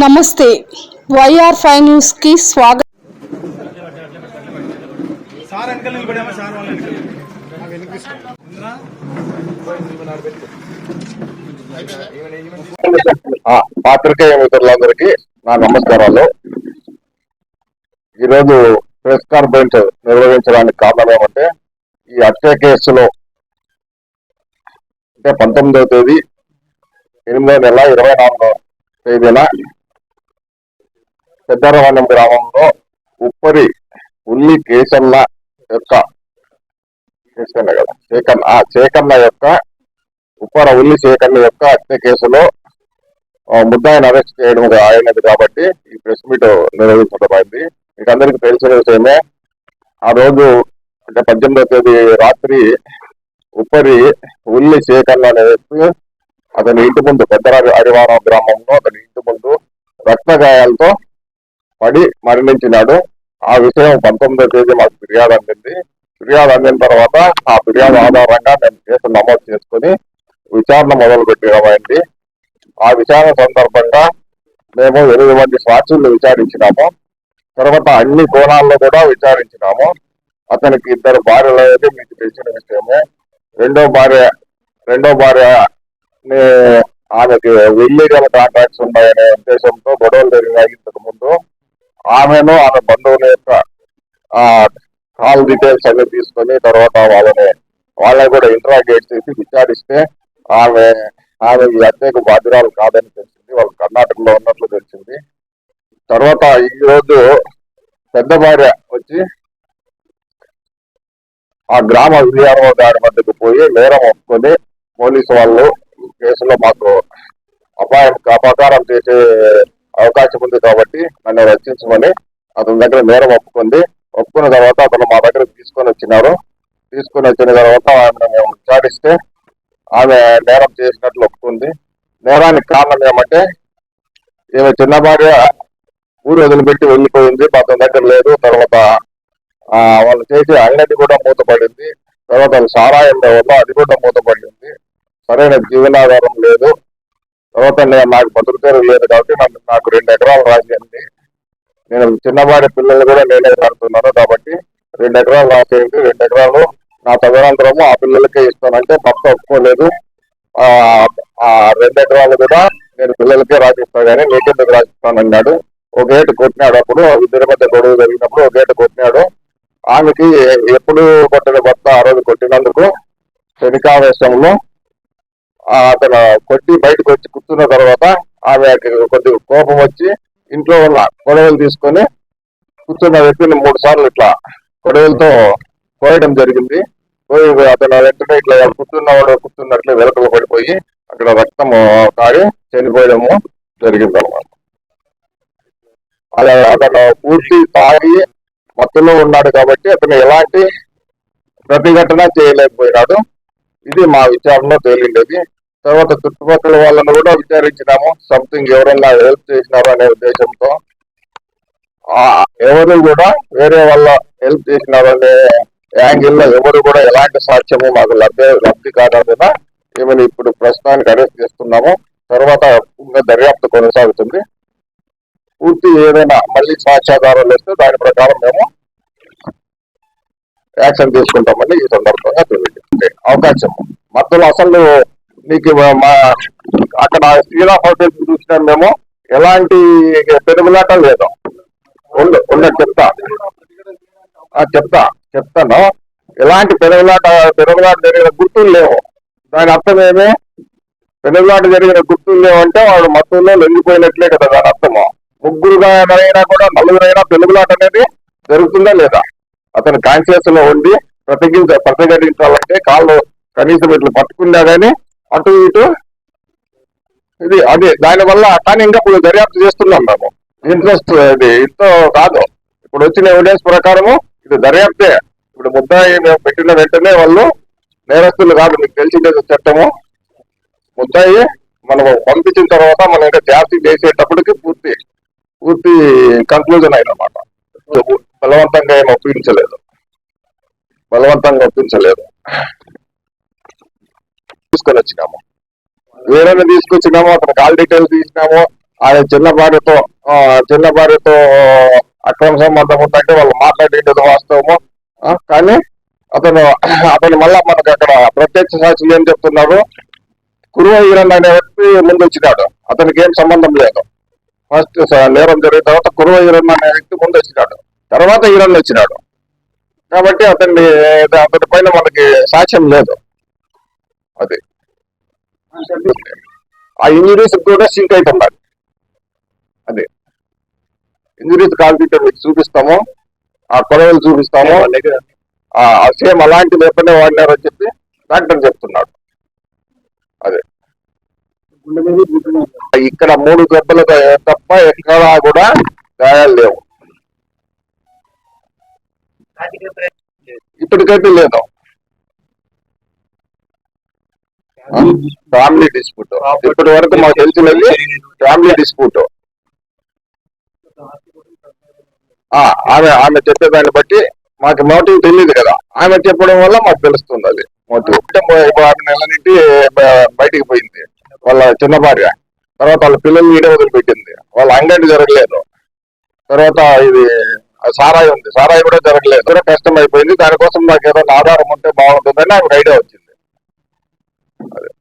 నమస్తే. YR five న్యూస్కి స్వాగతం పాత్రికేయ మిత్రులందరికీ నా నమస్కారాలు. ఈరోజు ప్రెస్ కాన్ఫరెన్స్ నిర్వహించడానికి కారణం ఏమంటే ఈ హత్య కేసులో అంటే పంతొమ్మిదవ తేదీ ఎనిమిదవ నెల ఇరవై నాలుగవ తేదీన పెద్దరవనం గ్రామంలో ఉప్పరి ఉల్లి కేసన్న యొక్క కేసన్న కదా చేకన్న ఆ శేఖన్న యొక్క ఉప్పర ఉల్లి చేకన్న యొక్క హత్య కేసులో ముద్దాయిని అరెస్ట్ చేయడం అయినది కాబట్టి ఈ ప్రెస్ మీట్ నిర్వహించడం మీకు అందరికీ తెలిసిన విషయమే ఆ రోజు అంటే పద్దెనిమిదవ తేదీ రాత్రి ఉప్పరి ఉల్లి చేకన్న అనే వ్యక్తి అతని ఇంటి ముందు పెద్ద అరివారం గ్రామంలో అతని ఇంటి ముందు రక్త గాయాలతో పడి మరణించినాడు. ఆ విషయం పంతొమ్మిదో తేదీ మాకు ఫిర్యాదు అందింది. ఫిర్యాదు అందిన తర్వాత ఆ ఫిర్యాదు ఆధారంగా మేము కేసు నమోదు చేసుకుని విచారణ మొదలు పెట్టడమైంది ఆ విచారణ సందర్భంగా మేము ఎనిమిది మంది సాక్షులను విచారించినాము. తర్వాత అన్ని కోణాల్లో కూడా విచారించినాము. అతనికి ఇద్దరు భార్యలు అనేది మీకు తెలిసిన విషయమే. రెండో భార్య రెండో భార్య ఆమెకి ఇల్లీగల్ కాంట్రాక్ట్స్ ఉన్నాయనే ఉద్దేశంతో గొడవలు జరిగినాయి ఇంతకు ముందు. ఆమెను ఆమె బంధువుల యొక్క ఆ కాల్ డీటెయిల్స్ అన్ని తీసుకొని తర్వాత వాళ్ళని వాళ్ళని కూడా ఇంటరాగేట్ చేసి విచారిస్తే ఆమె ఆమె ఈ హత్యకు బాధ్యురాలు కాదని తెలిసింది వాళ్ళు కర్ణాటకలో ఉన్నట్లు తెలిసింది. తర్వాత ఈ రోజు పెద్ద భార్య వచ్చి ఆ గ్రామ విఆర్ఓ గారి మధ్యకు పోయి నేరం ఒప్పుకొని పోలీసు వాళ్ళు కేసులో మాకు అపాయం అపకారం చేసే అవకాశం ఉంది కాబట్టి నన్ను రక్షించమని అతని దగ్గర నేరం ఒప్పుకుంది. ఒప్పుకున్న తర్వాత అతను మా దగ్గర తీసుకొని వచ్చినారు. తీసుకొని వచ్చిన తర్వాత ఆమెను మేము విచారిస్తే ఆమె నేరం చేసినట్లు ఒప్పుకుంది. నేరానికి కారణం ఏమంటే ఈమె చిన్న భార్య ఊరు వదిలిపెట్టి వెళ్ళిపోయింది. అతని దగ్గర లేదు. తర్వాత వాళ్ళు చేసే అంగడి కూడా మూతపడింది. తర్వాత సారాయం వల్ల అది కూడా మూతపడింది. సరైన జీవనాధారం లేదు. తర్వాత నేను నాకు భద్రతలు లేదు కాబట్టి నాకు నాకు రెండు ఎకరాలు రాసేయండి నేను చిన్నవాడి పిల్లలు కూడా నేనే కడుతున్నాను కాబట్టి రెండు ఎకరాలు రాసేయండి రెండు ఎకరాలు నా తదనంతరము ఆ పిల్లలకే ఇస్తానంటే భర్త ఒప్పుకోలేదు. ఆ రెండు ఎకరాలు కూడా నేను పిల్లలకే రాసిస్తా కానీ నీకెందుకు రాసిస్తాను అన్నాడు. ఒక ఏటు కొట్టినాడు అప్పుడు ఇద్దరి మధ్య గొడవ జరిగినప్పుడు ఒక ఏటు కొట్టినాడు. ఆమెకి ఎప్పుడు కొట్టిన భర్త ఆ రోజు కొట్టినందుకు శనికావేశంలో అతను కొట్టి బయటకు వచ్చి తీసుకున్న తర్వాత ఆమెకి కొద్దిగా కోపం వచ్చి ఇంట్లో ఉన్న కొడవలు తీసుకొని కూర్చున్న వ్యక్తిని మూడు సార్లు ఇట్లా కొడవలతో కోయడం జరిగింది. పోయి అతను వెంటనే ఇట్లా కూర్చున్నవాడు కూర్చున్నట్లే వెలకలు పడిపోయి అక్కడ రక్తం కారి చనిపోయడము జరిగింది అనమాట అలా అతను పూర్తి తాగి మత్తులో ఉన్నాడు కాబట్టి అతను ఎలాంటి ప్రతిఘటన చేయలేకపోయినాడు. ఇది మా విచారణలో తేలిండేది. తర్వాత చుట్టుపక్కల వాళ్ళను కూడా విచారించినాము. సంథింగ్ ఎవరైనా హెల్ప్ చేసినారు అనే ఉద్దేశంతో. ఎవరు కూడా వేరే వాళ్ళ హెల్ప్ చేసినారు అనే యాంగిల్లో ఎవరు కూడా ఎలాంటి సాక్ష్యము మాకు లబ్ధి లబ్ధి కానందున ఈమెను ఇప్పుడు ప్రస్తుతానికి అరెస్ట్ చేస్తున్నాము. తర్వాత ఇంకా దర్యాప్తు కొనసాగుతుంది. పూర్తి ఏదైనా మళ్ళీ సాక్ష్యాధారాలు వస్తే దాని ప్రకారం మేము యాక్షన్ తీసుకుంటామని ఈ సందర్భంగా తెలియజేస్తే అవకాశం. మధ్యలో అసలు మీకు మా అక్కడ శ్రీరా హోటల్ చూసినాం మేము. ఎలాంటి పెరుగులాట లేదు. ఉండు చెప్తా. చెప్తా చెప్తాను. ఎలాంటి పెరుగులాట పెరుగులాట జరిగిన గుర్తులు లేవు. దాని అర్థం ఏమి? పెనుగులాట జరిగిన గుర్తులు లేవంటే వాడు మతంలో లొంగిపోయినట్లే కదా దాని అర్థము. ముగ్గురుగా ఎవరైనా కూడా నలుగురైనా పెనుగులాట అనేది జరుగుతుందా లేదా? అతను కాన్షియస్లో ఉండి ప్రతిఘటించ ప్రతిఘటించాలంటే కాళ్ళు కనీసం ఇట్లా పట్టుకున్నా గానీ అటు ఇటు. ఇది అదే దానివల్ల కానీ ఇంకా ఇప్పుడు దర్యాప్తు చేస్తున్నాం మేము. ఇంట్రెస్ట్ ఇది ఇంతో కాదు. ఇప్పుడు వచ్చిన ఎవిడెన్స్ ప్రకారము ఇది దర్యాప్తే. ఇప్పుడు ముద్దాయి మేము పెట్టిన వెంటనే వాళ్ళు నేరస్తులు కాదు మీకు తెలిసిందే చట్టము. ముద్దాయి మనం పంపించిన తర్వాత మనం ఇంకా ఛార్జీ చేసేటప్పటికి పూర్తి పూర్తి కన్క్లూజన్ అయినమాట. బలవంతంగా ఏమి ఒప్పించలేదు. బలవంతంగా ఒప్పించలేదు. తీసుకొని వచ్చినాము. వేరే తీసుకొచ్చినాము అతని కాల్ డీటెయిల్స్ తీసినాము ఆయన చిన్న భార్యతో చిన్న భార్యతో అక్రమ సంబంధం ఉందంటే వాళ్ళు మాట్లాడేది వాస్తవము కానీ అతను అతను మళ్ళా మనకు అక్కడ ప్రత్యక్ష సాక్షులు ఏం చెప్తున్నారు? కురువ ఈరన్ అనే వ్యక్తి ముందు వచ్చినాడు అతనికి ఏం సంబంధం లేదు. ఫస్ట్ నేరం జరిగిన తర్వాత కురువ ఈరన్ అనే వ్యక్తి ముందు వచ్చినాడు తర్వాత ఈరన్ వచ్చినాడు. కాబట్టి అతన్ని అతని పైన మనకి సాక్ష్యం లేదు. అది. ఆ ఇంజురీస్ కూడా సింక్ అవుతున్నారు అది. ఇంజురీస్ కాల్పితే మీకు చూపిస్తాము. ఆ కొడవలు చూపిస్తాము. ఆ సేమ్ అలాంటి వెపనే వాడినారని చెప్పి డాక్టర్ చెప్తున్నాడు. అదే. ఇక్కడ మూడు దెబ్బలు తప్ప ఎక్కడా కూడా గాయాలు లేవు. ఇప్పటికైతే లేదు. ఫ్యామిలీ డిస్ప్యూట్ ఇప్పటి వరకు మాకు తెలిసినది ఫ్యామిలీ డిస్ప్యూట్ ఆమె ఆమె చెప్పేదాన్ని బట్టి మాకు మోటివ్ తెలియదు కదా. ఆమె చెప్పడం వల్ల మాకు తెలుస్తుంది అది. మోటివ్ ఆరు ఆమె నెల నుండి బయటికి పోయింది. వాళ్ళ చిన్న భార్య. తర్వాత వాళ్ళ పిల్లల్ని ఈడ వదిలిపెట్టింది. వాళ్ళ అంగడి జరగలేదు. తర్వాత ఇది సారాయి ఉంది. సారాయి కూడా జరగలేదు. కూడా కష్టం అయిపోయింది. దానికోసం నాకు ఏదైనా ఆధారం ఉంటే బాగుంటుందని ఆమె ఐడియా వచ్చింది. about it.